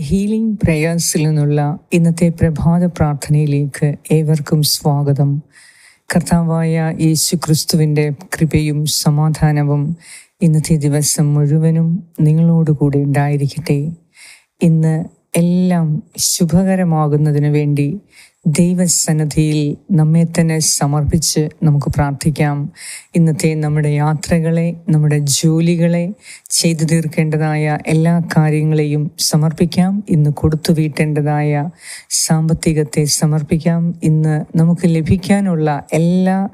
Healing പ്രേയേഴ്സിൽ നിന്നുള്ള ഇന്നത്തെ പ്രഭാത പ്രാർത്ഥനയിലേക്ക് ഏവർക്കും സ്വാഗതം. കർത്താവായ യേശു ക്രിസ്തുവിന്റെ കൃപയും സമാധാനവും ഇന്നത്തെ ദിവസം മുഴുവനും നിങ്ങളോടുകൂടി ഉണ്ടായിരിക്കട്ടെ. ഇന്ന് എല്ലാം ശുഭകരമാകുന്നതിന് വേണ്ടി ദൈവസന്നിധിയിൽ നമ്മെ തന്നെ സമർപ്പിച്ച് നമുക്ക് പ്രാർത്ഥിക്കാം. ഇന്നത്തെ നമ്മുടെ യാത്രകളെ നമ്മുടെ ജോലികളെ ചെയ്തു തീർക്കേണ്ടതായ എല്ലാ കാര്യങ്ങളെയും സമർപ്പിക്കാം. ഇന്ന് കൊടുത്തു വീട്ടേണ്ടതായ സാമ്പത്തികത്തെ സമർപ്പിക്കാം. ഇന്ന് നമുക്ക് ലഭിക്കാനുള്ള എല്ലാ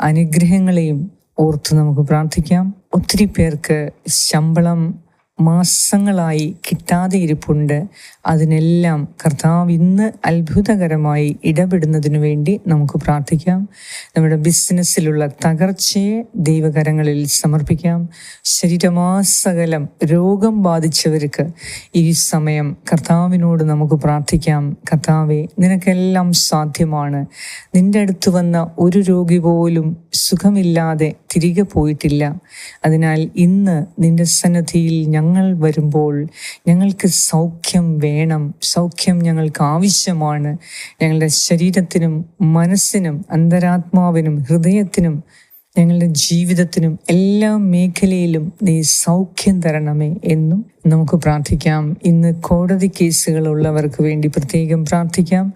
അനുഗ്രഹങ്ങളെയും ഓർത്ത് നമുക്ക് പ്രാർത്ഥിക്കാം. ഒത്തിരി പേർക്ക് ശമ്പളം മാസങ്ങളായി കിട്ടാതെ ഇരിപ്പുണ്ട്. അതിനെല്ലാം കർത്താവ് ഇന്ന് അത്ഭുതകരമായി ഇടപെടുന്നതിനു വേണ്ടി നമുക്ക് പ്രാർത്ഥിക്കാം. നമ്മുടെ ബിസിനസ്സിലുള്ള തകർച്ചയെ ദൈവകരങ്ങളിൽ സമർപ്പിക്കാം. ശരീരമാസകലം രോഗം ബാധിച്ചവർക്ക് ഈ സമയം കർത്താവിനോട് നമുക്ക് പ്രാർത്ഥിക്കാം. കർത്താവെ നിനക്കെല്ലാം സാധ്യമാണ്. നിന്റെ അടുത്ത് വന്ന ഒരു രോഗി പോലും സുഖമില്ലാതെ തിരികെ പോയിട്ടില്ല. അതിനാൽ ഇന്ന് നിന്റെ സന്നദ്ധിയിൽ ഞങ്ങൾ വരുമ്പോൾ ഞങ്ങൾക്ക് സൗഖ്യം വേണം. സൗഖ്യം ഞങ്ങൾക്ക് ആവശ്യമാണ്. ഞങ്ങളുടെ ശരീരത്തിനും മനസ്സിനും അന്തരാത്മാവിനും ഹൃദയത്തിനും ഞങ്ങളുടെ ജീവിതത്തിനും എല്ലാ മേഖലയിലും നീ സൗഖ്യം തരണമേ എന്നും നമുക്ക് പ്രാർത്ഥിക്കാം. ഇന്ന് കോടതി കേസുകൾ ഉള്ളവർക്ക് വേണ്ടി പ്രത്യേകം പ്രാർത്ഥിക്കാം.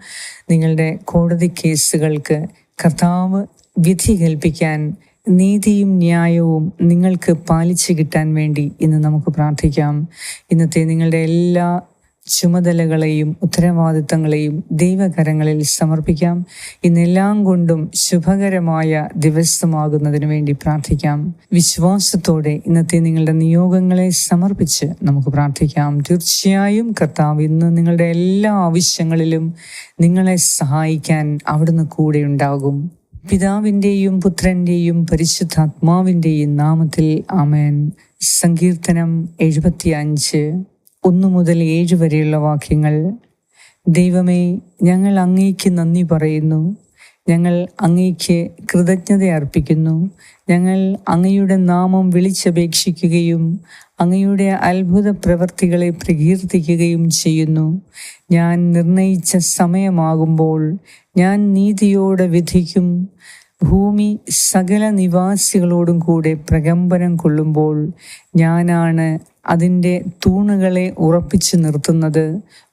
നിങ്ങളുടെ കോടതി കേസുകൾക്ക് കർത്താവ് വിധി കൽപ്പിക്കാൻ നീതിയും ന്യായവും നിങ്ങൾക്ക് പാലിച്ചു കിട്ടാൻ വേണ്ടി ഇന്ന് നമുക്ക് പ്രാർത്ഥിക്കാം. ഇന്നത്തെ നിങ്ങളുടെ എല്ലാ ചുമതലകളെയും ഉത്തരവാദിത്തങ്ങളെയും ദൈവകരങ്ങളിൽ സമർപ്പിക്കാം. ഇന്നെല്ലാം കൊണ്ടും ശുഭകരമായ ദിവസമാകുന്നതിന് വേണ്ടി പ്രാർത്ഥിക്കാം. വിശ്വാസത്തോടെ ഇന്നത്തെ നിങ്ങളുടെ നിയോഗങ്ങളെ സമർപ്പിച്ച് നമുക്ക് പ്രാർത്ഥിക്കാം. തീർച്ചയായും കർത്താവ് ഇന്ന് നിങ്ങളുടെ എല്ലാ ആവശ്യങ്ങളിലും നിങ്ങളെ സഹായിക്കാൻ അവിടുന്ന് കൂടെ ഉണ്ടാകും. പിതാവിന്റെയും പുത്രന്റെയും പരിശുദ്ധാത്മാവിന്റെയും നാമത്തിൽ ആമേൻ. സങ്കീർത്തനം എഴുപത്തി അഞ്ച് ഒന്നു മുതൽ ഏഴ് വരെയുള്ള വാക്യങ്ങൾ. ദൈവമേ ഞങ്ങൾ അങ്ങേക്ക് നന്ദി പറയുന്നു. ഞങ്ങൾ അങ്ങേക്ക് കൃതജ്ഞത അർപ്പിക്കുന്നു. ഞങ്ങൾ അങ്ങയുടെ നാമം വിളിച്ചപേക്ഷിക്കുകയും അങ്ങയുടെ അത്ഭുത പ്രവർത്തികളെ പ്രകീർത്തിക്കുകയും ചെയ്യുന്നു. ഞാൻ നിർണയിച്ച സമയമാകുമ്പോൾ ഞാൻ നീതിയോടെ വിധിക്കും. ഭൂമി സകല നിവാസികളോടും കൂടെ പ്രകമ്പനം കൊള്ളുമ്പോൾ ഞാനാണ് അതിന്റെ തൂണുകളെ ഉറപ്പിച്ചു നിർത്തുന്നത്.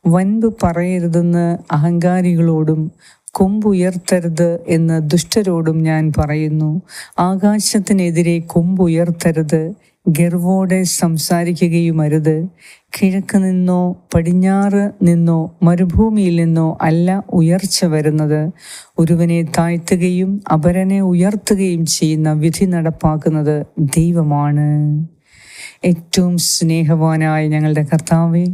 വൻപ് പറയരുതെന്ന് അഹങ്കാരികളോടും കൊമ്പുയർത്തരുത് എന്ന് ദുഷ്ടരോടും ഞാൻ പറയുന്നു. ആകാശത്തിനെതിരെ കൊമ്പുയർത്തരുത് ഗർവോടെ സംസാരിക്കുകയും അരുത് കിഴക്ക് നിന്നോ പടിഞ്ഞാറ് നിന്നോ മരുഭൂമിയിൽ നിന്നോ അല്ല ഉയർച്ച വരുന്നത്. ഒരുവനെ താഴ്ത്തുകയും അപരനെ ഉയർത്തുകയും ചെയ്യുന്ന വിധി നടപ്പാക്കുന്നത് ദൈവമാണ്. ഏറ്റവും സ്നേഹവാനായ ഞങ്ങളുടെ കർത്താവെ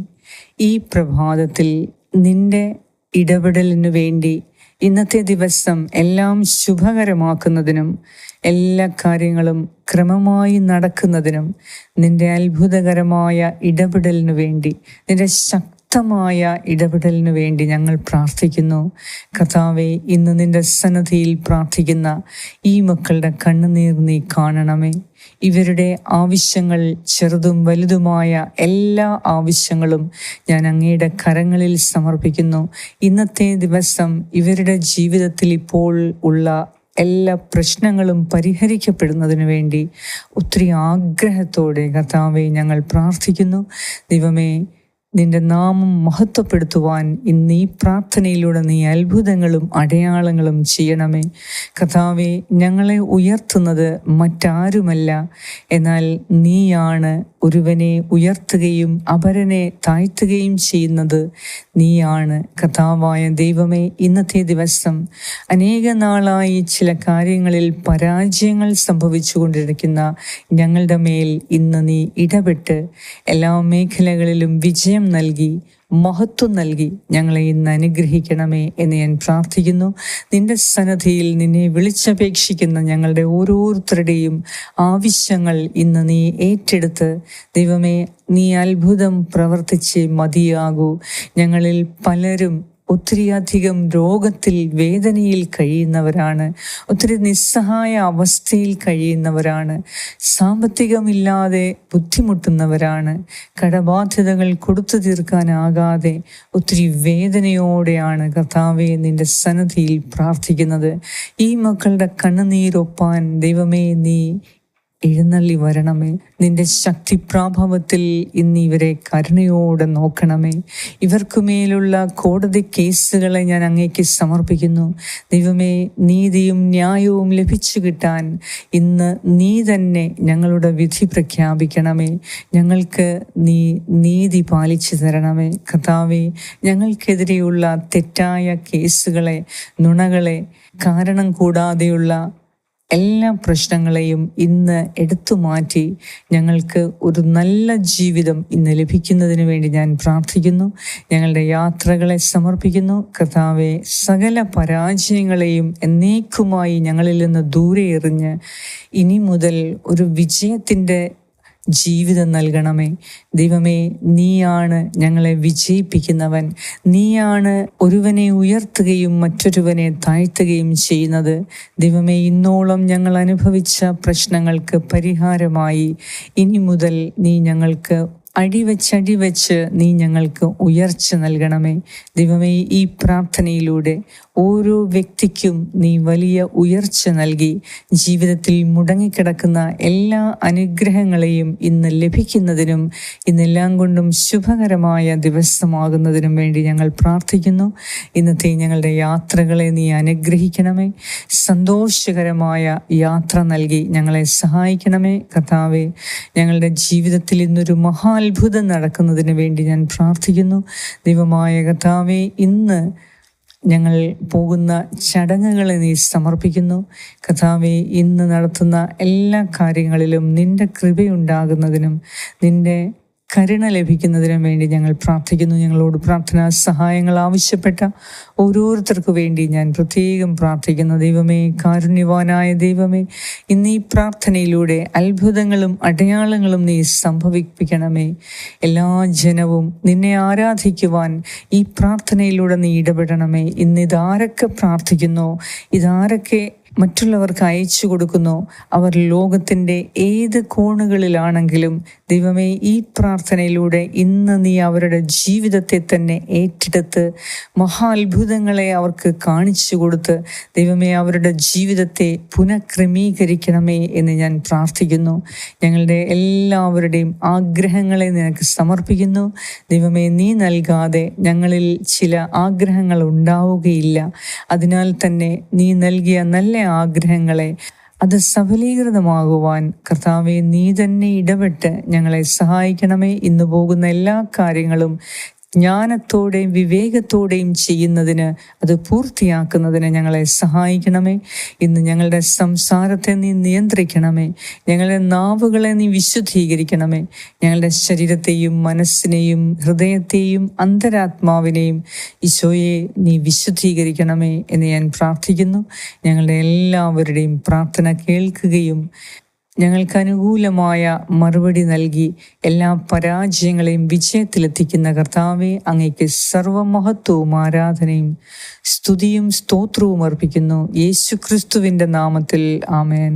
ഈ പ്രഭാതത്തിൽ നിന്റെ ഇടപെടലിനു വേണ്ടി ഇന്നത്തെ ദിവസം എല്ലാം ശുഭകരമാക്കുന്നതിനും എല്ലാ കാര്യങ്ങളും ക്രമമായി നടക്കുന്നതിനും നിന്റെ അത്ഭുതകരമായ ഇടപെടലിനു വേണ്ടി നിന്റെ ശക്തമായ ഇടപെടലിനു വേണ്ടി ഞങ്ങൾ പ്രാർത്ഥിക്കുന്നു. കഥാവെ ഇന്ന് നിന്റെ സന്നദ്ധിയിൽ പ്രാർത്ഥിക്കുന്ന ഈ മക്കളുടെ കണ്ണുനീർ നീ കാണണമേ. ഇവരുടെ ആവശ്യങ്ങൾ ചെറുതും വലുതുമായ എല്ലാ ആവശ്യങ്ങളും ഞാൻ അങ്ങയുടെ കരങ്ങളിൽ സമർപ്പിക്കുന്നു. ഇന്നത്തെ ദിവസം ഇവരുടെ ജീവിതത്തിൽ ഇപ്പോൾ ഉള്ള എല്ലാ പ്രശ്നങ്ങളും പരിഹരിക്കപ്പെടുന്നതിന് വേണ്ടി ഒത്തിരി ആഗ്രഹത്തോടെ കർത്താവെ ഞങ്ങൾ പ്രാർത്ഥിക്കുന്നു. ദൈവമേ നിന്റെ നാമം മഹത്വപ്പെടുത്തുവാൻ ഇന്ന് ഈ പ്രാർത്ഥനയിലൂടെ നീ അത്ഭുതങ്ങളും അടയാളങ്ങളും ചെയ്യണമേ. കഥാവെ ഞങ്ങളെ ഉയർത്തുന്നത് മറ്റാരുമല്ല. എന്നാൽ നീയാണ് ഒരുവനെ ഉയർത്തുകയും അപരനെ താഴ്ത്തുകയും ചെയ്യുന്നത്. നീയാണ് കഥാവായ ദൈവമേ ഇന്നത്തെ ദിവസം അനേക നാളായി ചില കാര്യങ്ങളിൽ പരാജയങ്ങൾ സംഭവിച്ചു കൊണ്ടിരിക്കുന്ന ഞങ്ങളുടെ മേൽ ഇന്ന് നീ ഇടപെട്ട് എല്ലാ മേഖലകളിലും വിജയം നൽകി മഹത്വം നൽകി ഞങ്ങളെ ഇന്ന് അനുഗ്രഹിക്കണമേ എന്ന് ഞാൻ പ്രാർത്ഥിക്കുന്നു. നിന്റെ സന്നദ്ധിയിൽ നിന്നെ വിളിച്ചപേക്ഷിക്കുന്ന ഞങ്ങളുടെ ഓരോരുത്തരുടെയും ആവശ്യങ്ങൾ ഇന്ന് നീ ഏറ്റെടുത്ത് ദൈവമേ നീ അത്ഭുതം പ്രവർത്തിച്ച് മതിയാകൂ. ഞങ്ങളിൽ പലരും ഒത്തിരിയധികം രോഗത്തിൽ വേദനയിൽ കഴിയുന്നവരാണ്. ഒത്തിരി നിസ്സഹായ അവസ്ഥയിൽ കഴിയുന്നവരാണ്. സാമ്പത്തികമില്ലാതെ ബുദ്ധിമുട്ടുന്നവരാണ്. കടബാധ്യതകൾ കൊടുത്തു തീർക്കാനാകാതെ ഒത്തിരി വേദനയോടെയാണ് കർത്താവെ നിന്റെ സന്നദ്ധിയിൽ പ്രാർത്ഥിക്കുന്നത്. ഈ മക്കളുടെ കണ്ണുനീരൊപ്പാൻ ദൈവമേ നീ എഴുന്നള്ളി വരണമേ. നിന്റെ ശക്തി പ്രാഭവത്തിൽ ഇന്ന് ഇവരെ കരുണയോടെ നോക്കണമേ. ഇവർക്കു മേലുള്ള കോടതി കേസുകളെ ഞാൻ അങ്ങേക്ക് സമർപ്പിക്കുന്നു. ദൈവമേ നീതിയും ന്യായവും ലഭിച്ചു കിട്ടാൻ ഇന്ന് നീ തന്നെ ഞങ്ങളുടെ വിധി പ്രഖ്യാപിക്കണമേ. ഞങ്ങൾക്ക് നീ നീതി പാലിച്ചു തരണമേ. കർത്താവെ ഞങ്ങൾക്കെതിരെയുള്ള തെറ്റായ കേസുകളെ നുണകളെ കാരണം കൂടാതെയുള്ള എല്ലാ പ്രശ്നങ്ങളെയും ഇന്ന് എടുത്തു മാറ്റി ഞങ്ങൾക്ക് ഒരു നല്ല ജീവിതം ഇന്ന് ലഭിക്കുന്നതിന് വേണ്ടി ഞാൻ പ്രാർത്ഥിക്കുന്നു. ഞങ്ങളുടെ യാത്രകളെ സമർപ്പിക്കുന്നു. കർത്താവെ സകല പരാജയങ്ങളെയും എന്നേക്കുമായി ഞങ്ങളിൽ നിന്ന് ദൂരെ എറിഞ്ഞ് ഇനി മുതൽ ഒരു വിജയത്തിന്റെ ജീവിതം നൽകണമേ. ദൈവമേ നീയാണ് ഞങ്ങളെ വിജയിപ്പിക്കുന്നവൻ. നീയാണ് ഒരുവനെ ഉയർത്തുകയും മറ്റൊരുവനെ താഴ്ത്തുകയും ചെയ്യുന്നത്. ദൈവമേ ഇന്നോളം ഞങ്ങൾ അനുഭവിച്ച പ്രശ്നങ്ങൾക്ക് പരിഹാരമായി. ഇനി മുതൽ നീ ഞങ്ങൾക്ക് അടിവച്ചടിവെച്ച് നീ ഞങ്ങൾക്ക് ഉയർച്ച നൽകണമേ. ദൈവമേ ഈ പ്രാർത്ഥനയിലൂടെ ഓരോ വ്യക്തിക്കും നീ വലിയ ഉയർച്ച നൽകി. ജീവിതത്തിൽ മുടങ്ങിക്കിടക്കുന്ന എല്ലാ അനുഗ്രഹങ്ങളെയും ഇന്ന് ലഭിക്കുന്നതിനും ഇന്നെല്ലാം കൊണ്ടും ശുഭകരമായ ദിവസമാകുന്നതിനും വേണ്ടി ഞങ്ങൾ പ്രാർത്ഥിക്കുന്നു. ഇന്നത്തെ ഞങ്ങളുടെ യാത്രകളെ നീ അനുഗ്രഹിക്കണമേ. സന്തോഷകരമായ യാത്ര നൽകി ഞങ്ങളെ സഹായിക്കണമേ. കഥാവേ ഞങ്ങളുടെ ജീവിതത്തിൽ ഇന്നൊരു മഹാത്ഭുതം നടക്കുന്നതിന് വേണ്ടി ഞാൻ പ്രാർത്ഥിക്കുന്നു. ദൈവമായ കർത്താവെ ഇന്ന് ഞങ്ങൾ പോകുന്ന ചടങ്ങുകളെ നീ സമർപ്പിക്കുന്നു. കഥാവെ ഇന്ന് നടത്തുന്ന എല്ലാ കാര്യങ്ങളിലും നിന്റെ കൃപയുണ്ടാകുന്നതിനും നിന്റെ കരുണ ലഭിക്കുന്നതിനും വേണ്ടി ഞങ്ങൾ പ്രാർത്ഥിക്കുന്നു. ഞങ്ങളോട് പ്രാർത്ഥനാ സഹായങ്ങൾ ആവശ്യപ്പെട്ട ഓരോരുത്തർക്കു വേണ്ടി ഞാൻ പ്രത്യേകം പ്രാർത്ഥിക്കുന്നു. ദൈവമേ കാരുണ്യവാനായ ദൈവമേ ഇന്ന് ഈ പ്രാർത്ഥനയിലൂടെ അത്ഭുതങ്ങളും അടയാളങ്ങളും നീ സംഭവിപ്പിക്കണമേ. എല്ലാ ജനവും നിന്നെ ആരാധിക്കുവാൻ ഈ പ്രാർത്ഥനയിലൂടെ നീ ഇടപെടണമേ. ഇന്ന് ഇതാരൊക്കെ പ്രാർത്ഥിക്കുന്നോ ഇതാരൊക്കെ മറ്റുള്ളവർക്ക് അയച്ചു കൊടുക്കുന്നു അവർ ലോകത്തിന്റെ ഏത് കോണുകളിലാണെങ്കിലും ദൈവമേ ഈ പ്രാർത്ഥനയിലൂടെ ഇന്ന് നീ അവരുടെ ജീവിതത്തെ തന്നെ ഏറ്റെടുത്ത് മഹാത്ഭുതങ്ങളെ അവർക്ക് കാണിച്ചു കൊടുത്ത് ദൈവമേ അവരുടെ ജീവിതത്തെ പുനഃക്രമീകരിക്കണമേ എന്ന് ഞാൻ പ്രാർത്ഥിക്കുന്നു. ഞങ്ങളുടെ എല്ലാവരുടെയും ആഗ്രഹങ്ങളെ നിനക്ക് സമർപ്പിക്കുന്നു. ദൈവമേ നീ നൽകാതെ ഞങ്ങളിൽ ചില ആഗ്രഹങ്ങൾ ഉണ്ടാവുകയില്ല. അതിനാൽ തന്നെ നീ നൽകിയ നല്ല ആഗ്രഹങ്ങളെ അത് സഫലീകൃതമാകുവാൻ കർത്താവെ നീ തന്നെ ഇടപെട്ട് ഞങ്ങളെ സഹായിക്കണമേ. ഇന്ന് പോകുന്ന എല്ലാ കാര്യങ്ങളും ജ്ഞാനത്തോടെയും വിവേകത്തോടെയും ചെയ്യുന്നതിന് അത് പൂർത്തിയാക്കുന്നതിന് ഞങ്ങളെ സഹായിക്കണമേ. ഇന്ന് ഞങ്ങളുടെ സംസാരത്തെ നീ നിയന്ത്രിക്കണമേ. ഞങ്ങളുടെ നാവുകളെ നീ വിശുദ്ധീകരിക്കണമേ. ഞങ്ങളുടെ ശരീരത്തെയും മനസ്സിനെയും ഹൃദയത്തെയും അന്തരാത്മാവിനെയും ഈശോയെ നീ വിശുദ്ധീകരിക്കണമേ എന്ന് ഞാൻ പ്രാർത്ഥിക്കുന്നു. ഞങ്ങളുടെ എല്ലാവരുടെയും പ്രാർത്ഥന കേൾക്കുകയും ഞങ്ങൾക്ക് അനുകൂലമായ മറുപടി നൽകി എല്ലാ പരാജയങ്ങളെയും വിജയത്തിലെത്തിക്കുന്ന കർത്താവെ അങ്ങേക്ക് സർവമഹത്വവും ആരാധനയും സ്തുതിയും സ്തോത്രവും അർപ്പിക്കുന്നു. യേശു ക്രിസ്തുവിന്റെ നാമത്തിൽ ആമേൻ.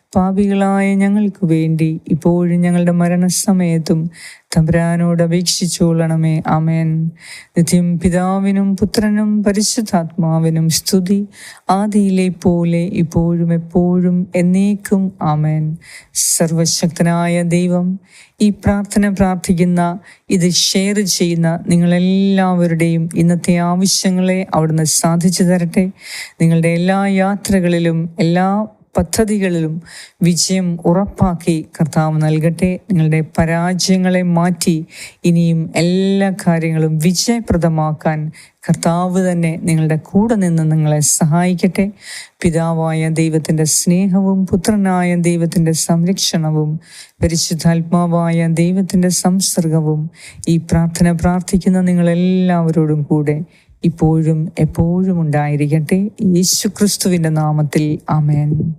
പാപികളായ ഞങ്ങൾക്ക് വേണ്ടി ഇപ്പോഴും ഞങ്ങളുടെ മരണസമയത്തും തമ്പുരാനോട് അപേക്ഷിച്ചുകൊള്ളണമേ. അമേൻ നിത്യം പിതാവിനും പുത്രനും പരിശുദ്ധാത്മാവിനും സ്തുതി. ആദിയിലെ പോലെ ഇപ്പോഴും എപ്പോഴും എന്നേക്കും അമേൻ സർവശക്തനായ ദൈവം ഈ പ്രാർത്ഥന പ്രാർത്ഥിക്കുന്ന ഇത് ഷെയർ ചെയ്യുന്ന നിങ്ങളെല്ലാവരുടെയും ഇന്നത്തെ ആവശ്യങ്ങളെ അവിടുന്ന് സാധിച്ചു തരട്ടെ. നിങ്ങളുടെ എല്ലാ യാത്രകളിലും എല്ലാ പദ്ധതികളിലും വിജയം ഉറപ്പാക്കി കർത്താവ് നൽകട്ടെ. നിങ്ങളുടെ പരാജയങ്ങളെ മാറ്റി ഇനിയും എല്ലാ കാര്യങ്ങളും വിജയപ്രദമാക്കാൻ കർത്താവ് തന്നെ നിങ്ങളുടെ കൂടെ നിന്ന് നിങ്ങളെ സഹായിക്കട്ടെ. പിതാവായ ദൈവത്തിന്റെ സ്നേഹവും പുത്രനായ ദൈവത്തിന്റെ സംരക്ഷണവും പരിശുദ്ധാത്മാവായ ദൈവത്തിന്റെ സംസർഗവും ഈ പ്രാർത്ഥന പ്രാർത്ഥിക്കുന്ന നിങ്ങളെല്ലാവരോടും കൂടെ ഇപ്പോഴും എപ്പോഴും ഉണ്ടായിരിക്കട്ടെ. യേശുക്രിസ്തുവിന്റെ നാമത്തിൽ ആമേൻ.